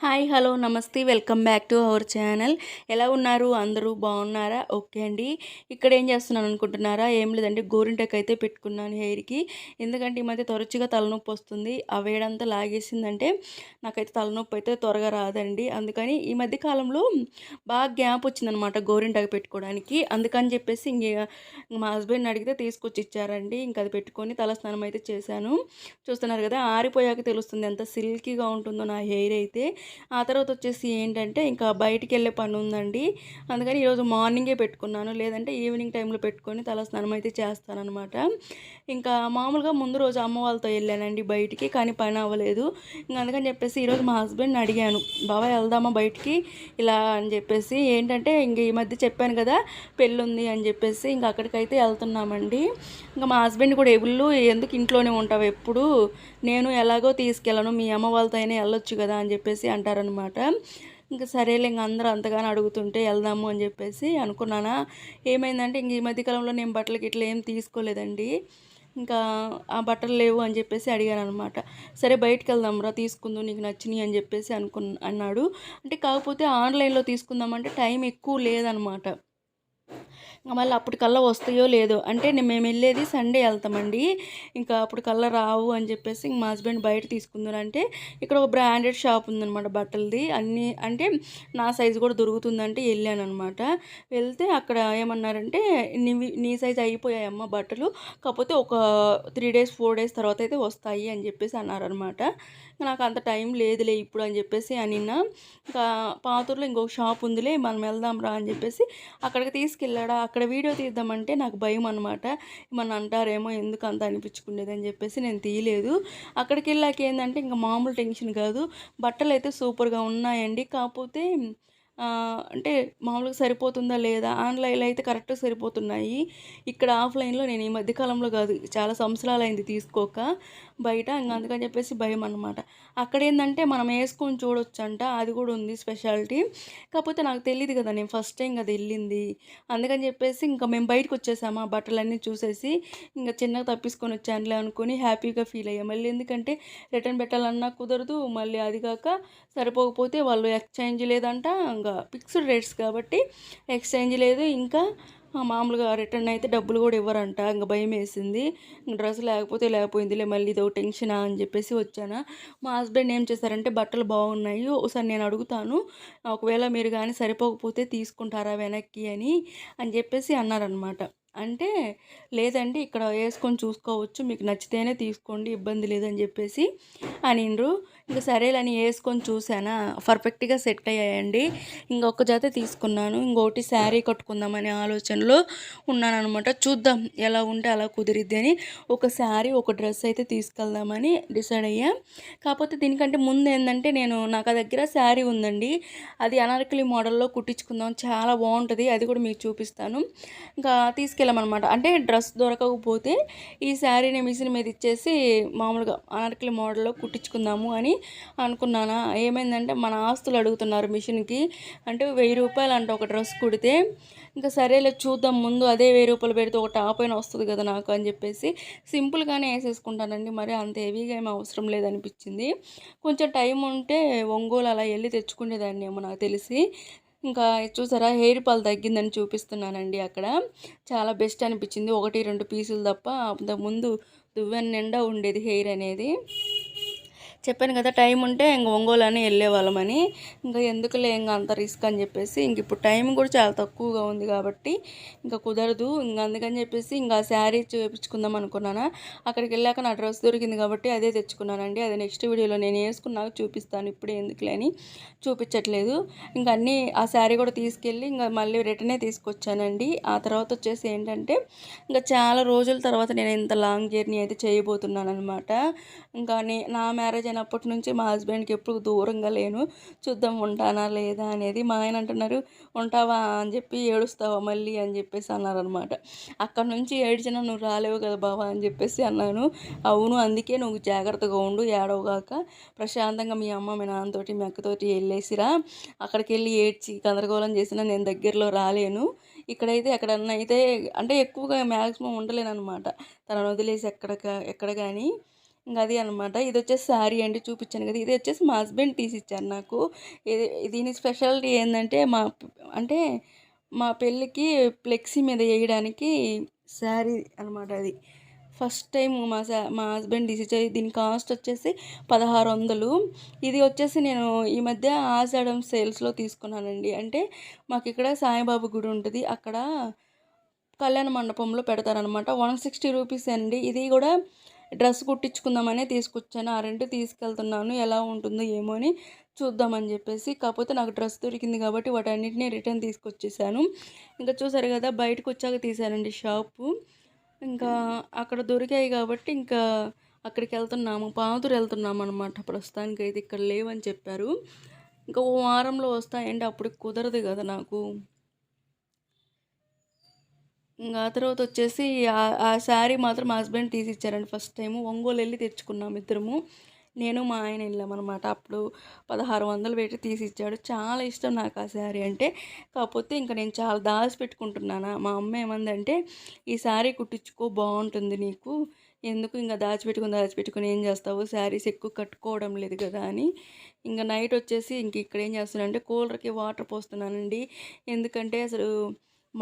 Hi hello namaste welcome back to our channel. ఎలా ఉన్నారు? అందరూ బాగున్నారా? ఓకే అండి. ఇక్కడ ఏం చేస్తున్నాను అనుకుంటున్నారా? ఏం లేదండి గోరింటకు అయితే పెట్టుకున్నాను హెయిర్కి. ఎందుకంటే ఈ మధ్య తరచుగా తలనొప్పి వస్తుంది. ఆ వేడంతా లాగేసిందంటే నాకైతే తలనొప్పి అయితే త్వరగా రాదండి. అందుకని ఈ మధ్య కాలంలో బాగా గ్యాప్ వచ్చిందనమాట గోరింటకు పెట్టుకోవడానికి. అందుకని చెప్పేసి ఇంక మా హస్బెండ్ అడిగితే తీసుకొచ్చి ఇచ్చారండి. ఇంక అది పెట్టుకొని తల స్నానం అయితే చేశాను. చూస్తున్నారు కదా ఆరిపోయాక తెలుస్తుంది ఎంత సిల్కీగా ఉంటుందో నా హెయిర్ అయితే. ఆ తర్వాత వచ్చేసి ఏంటంటే ఇంకా బయటికి వెళ్ళే పని ఉందండి అందుకని ఈరోజు మార్నింగే పెట్టుకున్నాను. లేదంటే ఈవినింగ్ టైంలో పెట్టుకొని తల స్నానం అయితే చేస్తానమాట ఇంకా మామూలుగా ముందు రోజు అమ్మ వాళ్ళతో వెళ్ళానండి బయటికి కానీ పని అవ్వలేదు. ఇంకా అందుకని చెప్పేసి ఈరోజు మా హస్బెండ్ని అడిగాను బాబాయ్ వెళ్దామా బయటికి? ఇలా అని చెప్పేసి. ఏంటంటే ఇంక ఈ మధ్య చెప్పాను కదా పెళ్ళి ఉంది అని చెప్పేసి ఇంకా అక్కడికైతే వెళ్తున్నామండి. ఇంకా మా హస్బెండ్ కూడా ఎగుళ్ళు ఎందుకు ఇంట్లోనే ఉంటావు? ఎప్పుడు? నేను ఎలాగో తీసుకెళ్ళను. మీ అమ్మ వాళ్ళతో అయినా వెళ్ళొచ్చు కదా అని చెప్పేసి అంటారనమాట. ఇంకా సరేలే ఇంక అందరూ అంతగానో అడుగుతుంటే వెళ్దాము అని చెప్పేసి అనుకున్నానా. ఏమైందంటే ఇంక ఈ మధ్యకాలంలో నేను బట్టలకి ఇట్లా ఏం తీసుకోలేదండి. ఇంకా ఆ బట్టలు లేవు అని చెప్పేసి అడిగాను అనమాట సరే బయటకు వెళ్దాంరా తీసుకుందాం నీకు నచ్చినాయి అని చెప్పేసి అనుకు అన్నాడు. అంటే కాకపోతే ఆన్లైన్లో తీసుకుందామంటే టైం ఎక్కువ లేదనమాట. మళ్ళీ అప్పటికల్లా వస్తాయో లేదో. అంటే నేను మేము వెళ్ళేది సండే వెళ్తామండి. ఇంకా అప్పటికల్లా రావు అని చెప్పేసి ఇంక మా హస్బెండ్ బయట తీసుకుందరంటే ఇక్కడ ఒక బ్రాండెడ్ షాప్ ఉందనమాట బట్టలది. అన్నీ అంటే నా సైజు కూడా దొరుకుతుందంటే వెళ్ళాను అనమాట వెళ్తే అక్కడ ఏమన్నారంటే నీ నీ సైజు అయిపోయాయమ్మ బట్టలు. కాకపోతే ఒక త్రీ డేస్ ఫోర్ డేస్ తర్వాత అయితే వస్తాయి అని చెప్పేసి అన్నారనమాట నాకు అంత టైం లేదులే ఇప్పుడు అని చెప్పేసి అనిన్న. ఇంకా పాతూరులో ఇంకొక షాప్ ఉందిలే మనం వెళ్దాం రా అని చెప్పేసి అక్కడికి తీసుకెళ్ళాడా? అక్కడ వీడియో తీద్దామంటే నాకు భయం అనమాట మన అంటారేమో ఎందుకు అంత అనిపించుకునేది అని చెప్పేసి నేను తీయలేదు. అక్కడికి వెళ్ళాక ఏంటంటే ఇంకా మామూలు టెన్షన్ కాదు. బట్టలు అయితే సూపర్గా ఉన్నాయండి. కాకపోతే అంటే మామూలుగా సరిపోతుందా లేదా? ఆన్లైన్లో అయితే కరెక్ట్గా సరిపోతున్నాయి. ఇక్కడ ఆఫ్లైన్లో నేను ఈ మధ్యకాలంలో కాదు చాలా సంవత్సరాలు అయింది తీసుకోక బయట ఇంకా అందుకని చెప్పేసి భయం అనమాట అక్కడ ఏంటంటే మనం వేసుకొని చూడొచ్చు అంట అది కూడా ఉంది స్పెషాలిటీ. కాకపోతే నాకు తెలియదు కదా నేను ఫస్ట్ టైం కదా వెళ్ళింది. అందుకని చెప్పేసి ఇంకా మేము బయటకు వచ్చేసాము ఆ బట్టలన్నీ చూసేసి ఇంకా చిన్నగా తప్పించుకొని వచ్చానులే అనుకుని హ్యాపీగా ఫీల్ అయ్యాం. మళ్ళీ ఎందుకంటే రిటర్న్ పెట్టాలన్నా కుదరదు మళ్ళీ అది కాక సరిపోకపోతే వాళ్ళు ఎక్స్చేంజ్ లేదంట ఇంకా ఫిక్స్డ్ రేట్స్ కాబట్టి ఎక్స్చేంజ్ లేదు. ఇంకా మామూలుగా రిటర్న్ అయితే డబ్బులు కూడా ఇవ్వరంట. ఇంకా భయం వేసింది. డ్రెస్ లేకపోతే లేకపోయిందిలే మళ్ళీ ఇదో టెన్షనా అని చెప్పేసి వచ్చాను. మా హస్బెండ్ ఏం చేశారంటే బట్టలు బాగున్నాయి ఒకసారి నేను అడుగుతాను ఒకవేళ మీరు కానీ సరిపోకపోతే తీసుకుంటారా వెనక్కి అని అని చెప్పేసి అన్నారనమాట అంటే లేదండి ఇక్కడ వేసుకొని చూసుకోవచ్చు మీకు నచ్చితేనే తీసుకోండి ఇబ్బంది లేదని చెప్పేసి అనిండ్రు. ఇంకా సరేలని వేసుకొని చూసానా పర్ఫెక్ట్గా సెట్ అయ్యాయండి. ఇంకొక జత తీసుకున్నాను. ఇంకొకటి శారీ కట్టుకుందామనే ఆలోచనలో ఉన్నాను అనమాట చూద్దాం ఎలా ఉంటే అలా కుదిరిద్ది అని ఒక శారీ ఒక డ్రెస్ అయితే తీసుకెళ్దామని డిసైడ్ అయ్యా. కాకపోతే దీనికంటే ముందు ఏంటంటే నేను నాకు దగ్గర శారీ ఉందండి. అది అనార్కలి మోడల్లో కుట్టించుకుందాం. చాలా బాగుంటుంది. అది కూడా మీకు చూపిస్తాను. ఇంకా తీసుకెళ్ళామన్నమాట. అంటే డ్రెస్ దొరకకపోతే ఈ శారీని మిషన్ మీద ఇచ్చేసి మామూలుగా అనార్కలి మోడల్లో కుట్టించుకుందాము అని అనుకున్నానా? ఏమైందంటే మన ఆస్తులు అడుగుతున్నారు మిషన్కి. అంటే వెయ్యి రూపాయలు అంట ఒక డ్రెస్ కుడితే. ఇంకా సరేలే చూద్దాం ముందు అదే వెయ్యి రూపాయలు పెడితే ఒక టాప్ అయినా వస్తుంది కదా నాకు అని చెప్పేసి సింపుల్గానే వేసేసుకుంటానండి. మరి అంత హెవీగా ఏమీ అవసరం లేదనిపించింది. కొంచెం టైం ఉంటే ఒంగోలు అలా వెళ్ళి తెచ్చుకునేదాన్ని ఏమో నాకు తెలిసి. ఇంకా చూసారా? హెయిర్ పాల్ తగ్గిందని చూపిస్తున్నానండి అక్కడ. చాలా బెస్ట్ అనిపించింది. ఒకటి రెండు పీసులు తప్ప ముందు దువ్వెన నిండా ఉండేది హెయిర్ అనేది. చెప్పాను కదా టైం ఉంటే ఇంక ఒంగోలు వెళ్ళేవాళ్ళమని. ఇంకా ఎందుకులే ఇంకా అంత రిస్క్ అని చెప్పేసి ఇంక ఇప్పుడు టైం కూడా చాలా తక్కువగా ఉంది కాబట్టి ఇంకా కుదరదు. ఇంకా అందుకని చెప్పేసి ఇంకా శారీ చూపించుకుందాం అనుకున్నాను. అక్కడికి వెళ్ళాక నా డ్రెస్ దొరికింది కాబట్టి అదే తెచ్చుకున్నానండి. అది నెక్స్ట్ వీడియోలో నేను వేసుకున్నాక చూపిస్తాను. ఇప్పుడే ఎందుకులే అని చూపించట్లేదు. ఇంకా అన్నీ ఆ శారీ కూడా తీసుకెళ్ళి ఇంకా మళ్ళీ రిటర్నే తీసుకొచ్చానండి. ఆ తర్వాత వచ్చేసి ఏంటంటే ఇంకా చాలా రోజుల తర్వాత నేను ఇంత లాంగ్ జర్నీ అయితే చేయబోతున్నాను అనమాట ఇంకా నా మ్యారేజ్ అయినప్పటి నుంచి మా హస్బెండ్కి ఎప్పుడు దూరంగా లేను. చూద్దాం ఉంటానా లేదా అనేది మా ఆయన అంటున్నారు. ఉంటావా అని చెప్పి ఏడుస్తావా మళ్ళీ అని చెప్పేసి అన్నారనమాట అక్కడ నుంచి ఏడ్చినా నువ్వు రాలేవు కదా బావా అని చెప్పేసి అన్నాను. అవును అందుకే నువ్వు జాగ్రత్తగా ఉండు ఏడవగాక ప్రశాంతంగా మీ అమ్మ మీ నాన్నతోటి మీ అక్కతోటి వెళ్ళేసిరా. అక్కడికి వెళ్ళి ఏడ్చి గందరగోళం చేసినా నేను దగ్గరలో రాలేను. ఇక్కడైతే ఎక్కడన్నా అయితే అంటే ఎక్కువగా మ్యాక్సిమం ఉండలేను అనమాట తనను వదిలేసి ఎక్కడ ఎక్కడ కానీ ఇంకా అది అనమాట ఇది వచ్చేసి శారీ అండి చూపించాను కదా. ఇది వచ్చేసి మా హస్బెండ్ తీసి ఇచ్చారు నాకు. ఇది దీని స్పెషాలిటీ ఏంటంటే మా అంటే మా పెళ్ళికి ఫ్లెక్సీ మీద వేయడానికి శారీ అనమాట అది. ఫస్ట్ టైం మా సా మా హస్బెండ్ తీసి దీని కాస్ట్ వచ్చేసి పదహారు వందలు. ఇది వచ్చేసి నేను ఈ మధ్య ఆషాఢం సేల్స్లో తీసుకున్నానండి. అంటే మాకు ఇక్కడ సాయిబాబు గుడి ఉంటుంది. అక్కడ కళ్యాణ మండపంలో పెడతారనమాట వన్ సిక్స్టీ రూపీస్ అండి. ఇది కూడా డ్రెస్ కుట్టించుకుందామనే తీసుకొచ్చాను. ఆ రెండు తీసుకెళ్తున్నాను. ఎలా ఉంటుందో ఏమో అని చూద్దామని చెప్పేసి. కాకపోతే నాకు డ్రెస్ దొరికింది కాబట్టి వాటన్నిటిని రిటర్న్ తీసుకొచ్చేసాను. ఇంకా చూసారు కదా బయటకు వచ్చాక తీసానండి షాపు. ఇంకా అక్కడ దొరికాయి కాబట్టి ఇంకా అక్కడికి వెళ్తున్నాము పాతురు వెళ్తున్నాము అనమాట ప్రస్తుతానికి అయితే ఇక్కడ లేవని చెప్పారు. ఇంకా ఓ వారంలో వస్తాయండి. అప్పుడు కుదరదు కదా నాకు. ఇంకా ఆ తర్వాత వచ్చేసి ఆ శారీ మాత్రం మా హస్బెండ్ తీసి ఇచ్చారండి ఫస్ట్ టైం ఒంగోలు వెళ్ళి తెచ్చుకున్నాం ఇద్దరము. నేను మా ఆయన వెళ్ళామన్నమాట. అప్పుడు పదహారు వందలు పెట్టి తీసి ఇచ్చాడు చాలా ఇష్టం నాకు ఆ శారీ అంటే. కాకపోతే ఇంకా నేను చాలా దాచి పెట్టుకుంటున్నాను? మా అమ్మ ఏమందంటే ఈ శారీ కుట్టించుకో బాగుంటుంది నీకు. ఎందుకు ఇంకా దాచిపెట్టుకుని దాచిపెట్టుకుని ఏం చేస్తావు? శారీస్ ఎక్కువ కట్టుకోవడం లేదు కదా అని. ఇంకా నైట్ వచ్చేసి ఇంక ఇక్కడ ఏం చేస్తున్నానంటే కూలర్కి వాటర్ పోస్తున్నానండి. ఎందుకంటే అసలు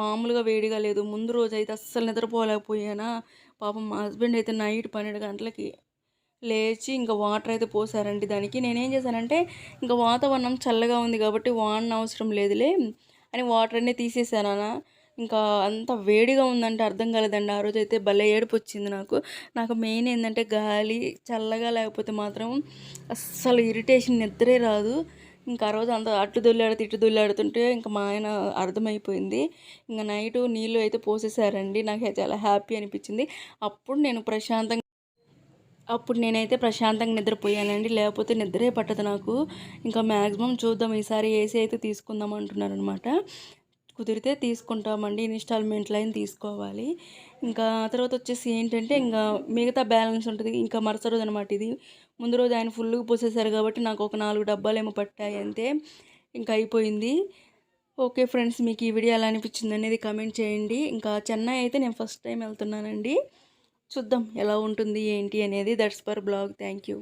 మామూలుగా వేడిగా లేదు. ముందు రోజు అయితే అస్సలు నిద్రపోలేకపోయానా. పాపం మా హస్బెండ్ అయితే నైట్ పన్నెండు గంటలకి లేచి ఇంకా వాటర్ అయితే పోసారండి దానికి. నేనేం చేశానంటే ఇంకా వాతావరణం చల్లగా ఉంది కాబట్టి వాడిన అవసరం లేదులే అని వాటర్ అన్నీ తీసేసానా ఇంకా అంత వేడిగా ఉందంటే అర్థం కాలేదండి. ఆ రోజు అయితే భలే ఏడుపు వచ్చింది నాకు. నాకు మెయిన్ ఏంటంటే గాలి చల్లగా లేకపోతే మాత్రం అస్సలు ఇరిటేషన్ నిద్రే రాదు. ఇంకా ఆ రోజు అంత అటు దొల్లాడుతూ ఇటు దొల్లాడుతుంటే ఇంకా మా ఆయన అర్థమైపోయింది. ఇంకా నైట్ నీళ్ళు అయితే పోసేసారండి. నాకు చాలా హ్యాపీ అనిపించింది. అప్పుడు నేను ప్రశాంతంగా అప్పుడు నేనైతే ప్రశాంతంగా నిద్రపోయానండి. లేకపోతే నిద్రే పట్టదు నాకు. ఇంకా మ్యాక్సిమం చూద్దాం ఈసారి ఏసీ అయితే తీసుకుందాం అంటున్నారు అనమాట కుదిరితే తీసుకుంటామండి. ఇన్స్టాల్మెంట్ అయిన తీసుకోవాలి. ఇంకా తర్వాత వచ్చేసి ఏంటంటే ఇంకా మిగతా బ్యాలెన్స్ ఉంటుంది. ఇంకా మరుసటి రోజు అనమాట ఇది. ముందు రోజు ఆయన ఫుల్గా పోసేసారు కాబట్టి నాకు ఒక నాలుగు డబ్బాలు ఏమో పట్టాయి అంతే. ఇంకా అయిపోయింది. ఓకే ఫ్రెండ్స్ మీకు ఈ వీడియో ఎలా అనిపించింది అనేది కమెంట్ చేయండి. ఇంకా చెన్నై అయితే నేను ఫస్ట్ టైం వెళ్తున్నానండి. చూద్దాం ఎలా ఉంటుంది ఏంటి అనేది. That's per blog. Thank you.